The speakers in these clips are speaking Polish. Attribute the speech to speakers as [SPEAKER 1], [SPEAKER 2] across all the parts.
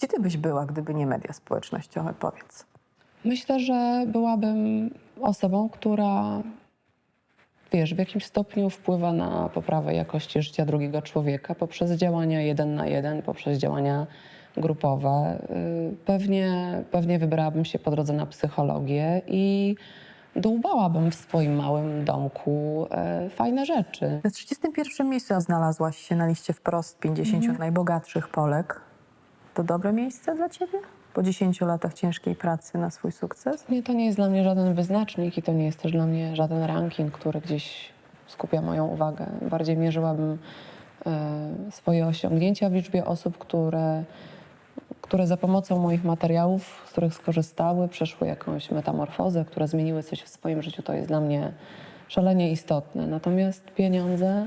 [SPEAKER 1] Gdzie ty byś była, gdyby nie media społecznościowe? Powiedz.
[SPEAKER 2] Myślę, że byłabym osobą, która wiesz, w jakimś stopniu wpływa na poprawę jakości życia drugiego człowieka poprzez działania jeden na jeden, poprzez działania grupowe. Y, Pewnie, pewnie wybrałabym się po drodze na psychologię i dłubałabym w swoim małym domku e, fajne rzeczy.
[SPEAKER 1] Na 31 miejscu znalazłaś się na liście wprost 50 najbogatszych Polek. To dobre miejsce dla ciebie? Po 10 latach ciężkiej pracy na swój sukces?
[SPEAKER 2] Nie, to nie jest dla mnie żaden wyznacznik i to nie jest też dla mnie żaden ranking, który gdzieś skupia moją uwagę. Bardziej mierzyłabym e, swoje osiągnięcia w liczbie osób, które, które za pomocą moich materiałów, z których skorzystały, przeszły jakąś metamorfozę, które zmieniły coś w swoim życiu. To jest dla mnie szalenie istotne. Natomiast pieniądze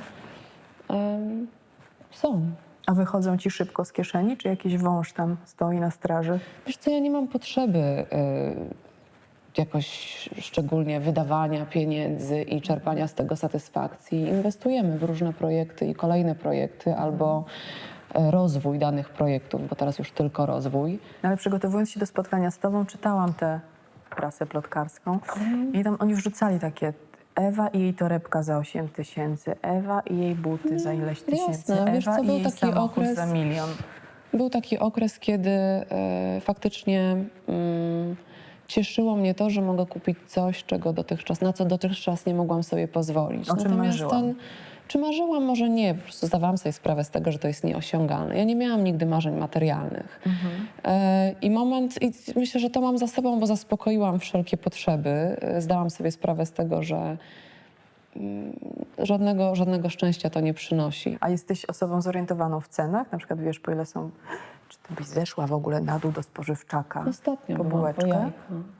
[SPEAKER 2] są.
[SPEAKER 1] A wychodzą ci szybko z kieszeni, czy jakiś wąż tam stoi na straży?
[SPEAKER 2] Wiesz co, ja nie mam potrzeby y, jakoś szczególnie wydawania pieniędzy i czerpania z tego satysfakcji. Inwestujemy w różne projekty i kolejne projekty albo y, rozwój danych projektów, bo teraz już tylko rozwój.
[SPEAKER 1] No Ale przygotowując się do spotkania z tobą, czytałam tę prasę plotkarską i tam oni wrzucali takie Ewa i jej torebka za 8 tysięcy, Ewa i jej buty za ileś tysięcy,
[SPEAKER 2] jasne. Wiesz
[SPEAKER 1] Ewa
[SPEAKER 2] co,
[SPEAKER 1] i
[SPEAKER 2] był
[SPEAKER 1] jej
[SPEAKER 2] taki
[SPEAKER 1] samochód
[SPEAKER 2] okres-
[SPEAKER 1] za milion.
[SPEAKER 2] Był taki okres, kiedy e, faktycznie mm, cieszyło mnie to, że mogę kupić coś, czego dotychczas, na co dotychczas nie mogłam sobie pozwolić.
[SPEAKER 1] O czym marzyłam?
[SPEAKER 2] czy marzyłam? Może nie. Po prostu zdawałam sobie sprawę z tego, że to jest nieosiągalne. Ja nie miałam nigdy marzeń materialnych. E, I moment, i myślę, że to mam za sobą, bo zaspokoiłam wszelkie potrzeby. E, Zdałam sobie sprawę z tego, że mm, żadnego, żadnego szczęścia to nie przynosi.
[SPEAKER 1] A jesteś osobą zorientowaną w cenach? Na przykład wiesz, po ile są... Czy ty byś zeszła w ogóle na dół do spożywczaka?
[SPEAKER 2] Ostatnio
[SPEAKER 1] Po
[SPEAKER 2] byłam, po
[SPEAKER 1] bułeczkę?
[SPEAKER 2] jajka.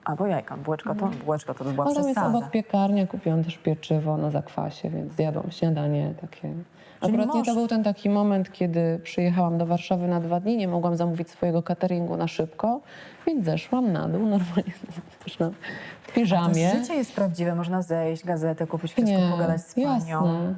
[SPEAKER 1] A, po jajka. Bułeczka to, bułeczka to by była
[SPEAKER 2] Ale jest obok piekarnia, kupiłam też pieczywo na zakwasie, więc zjadłam śniadanie takie. Akurat nie to był ten taki moment, kiedy przyjechałam do Warszawy na dwa dni, nie mogłam zamówić swojego cateringu na szybko, więc zeszłam na dół, normalnie też na, w
[SPEAKER 1] To
[SPEAKER 2] piżamie.
[SPEAKER 1] życie jest prawdziwe, można zejść, gazetę kupić, wszystko
[SPEAKER 2] Nie,
[SPEAKER 1] pogadać z panią.
[SPEAKER 2] jasne.